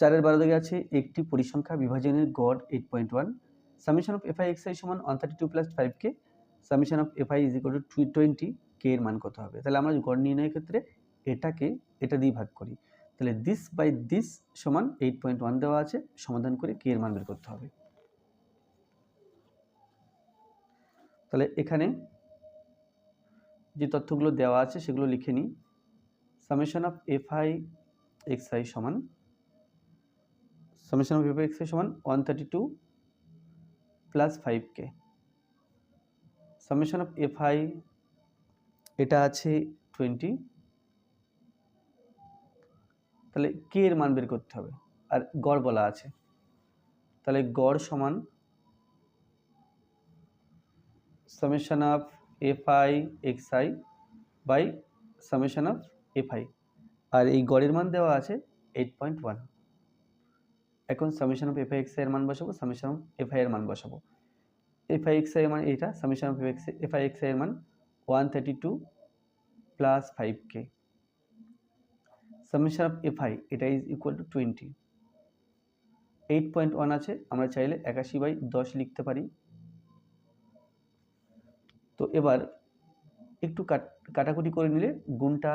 চারের বারো দিকে আছে একটি পরিসংখ্যা বিভাজনের গড় eight point one summation of F I X I সমান one thirty two plus five K summation of F I is equal to twenty K এর মান কত হবে? তাহলে আমরা গড় নির্ণয়ের ক্ষেত্রে এটাকে এটা দিয়ে ভাগ করি। তাহলে দিস বাই দিস সমান এইট পয়েন্ট ওয়ান দেওয়া আছে, সমাধান করে কে এর মান বের করতে হবে। তাহলে এখানে যে তথ্যগুলো দেওয়া আছে সেগুলো লিখে নিই। Summation of F I X I সমান সামেশন অফ এফ এক্স সমান one thirty two plus five K summation of F I এটা আছে টোয়েন্টি তাহলে কে এর মান বের করতে হবে, আর গড় বলা আছে। তাহলে গড় সমান summation of F I X I by summation of F I আর এই গড়ের মান দেওয়া আছে এইট পয়েন্ট ওয়ান এখন সামেশন অফ এফ আই এক্সের মান বসাবো সামেশন অফ এফ আই এর মান বসাবো। এফ আই এক্সের মান এইটা summation of X F I এর মান one thirty two plus five K summation of F I এটা is equal to twenty eight point one আছে, আমরা চাইলে একাশি বাই দশ লিখতে পারি। তো এবার একটু কাট কাটাকুটি করে নিলে গুণটা,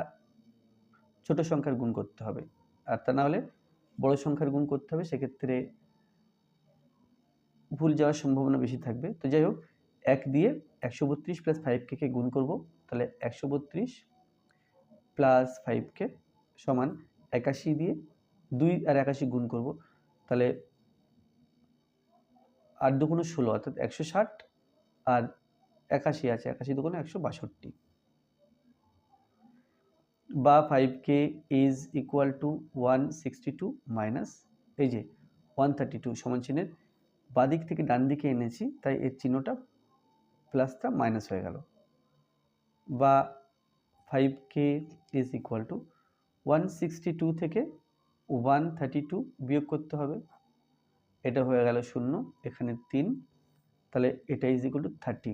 ছোট সংখ্যার গুণ করতে হবে। আর তা না হলে বড় সংখ্যার গুণ করতে হবে, সেক্ষেত্রে ভুল যাওয়ার সম্ভাবনা বেশি থাকবে। তো যাই হোক, এক দিয়ে একশো বত্রিশ প্লাস ফাইভ কে গুণ করব, তাহলে একশো বত্রিশ প্লাস ফাইভ কে সমান একাশি দিয়ে দুই আর একাশি গুণ করব, তাহলে আট দুগুণ ষোলো, অর্থাৎ একশো ষাট, আর একাশি আছে, একাশি দুগুণ একশো বাষট্টি। বা five K is equal to one sixty two minus এই যে ওয়ান থার্টি টু সমান চিহ্নের বাদিক থেকে ডান দিকে এনেছি, তাই এর চিহ্নটা প্লাসটা মাইনাস হয়ে গেল। বা five K is equal to one sixty two থেকে ওয়ান থার্টি টু বিয়োগ করতে হবে। এটা হয়ে গেল শূন্য, এখানে তিন, তাহলে এটা ইজ ইকুয়াল টু থার্টি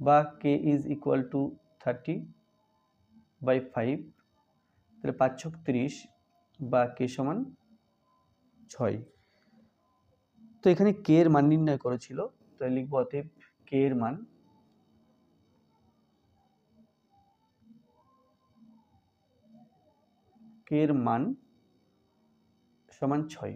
বা K is equal to thirty by five তাহলে পাঁচ ছক তিরিশ বা কে সমান ছয়। তো এখানে কে এর মান নির্ণয় করেছিল তাই লিখব অতএব কে এর মান কে এর মান সমান ছয়।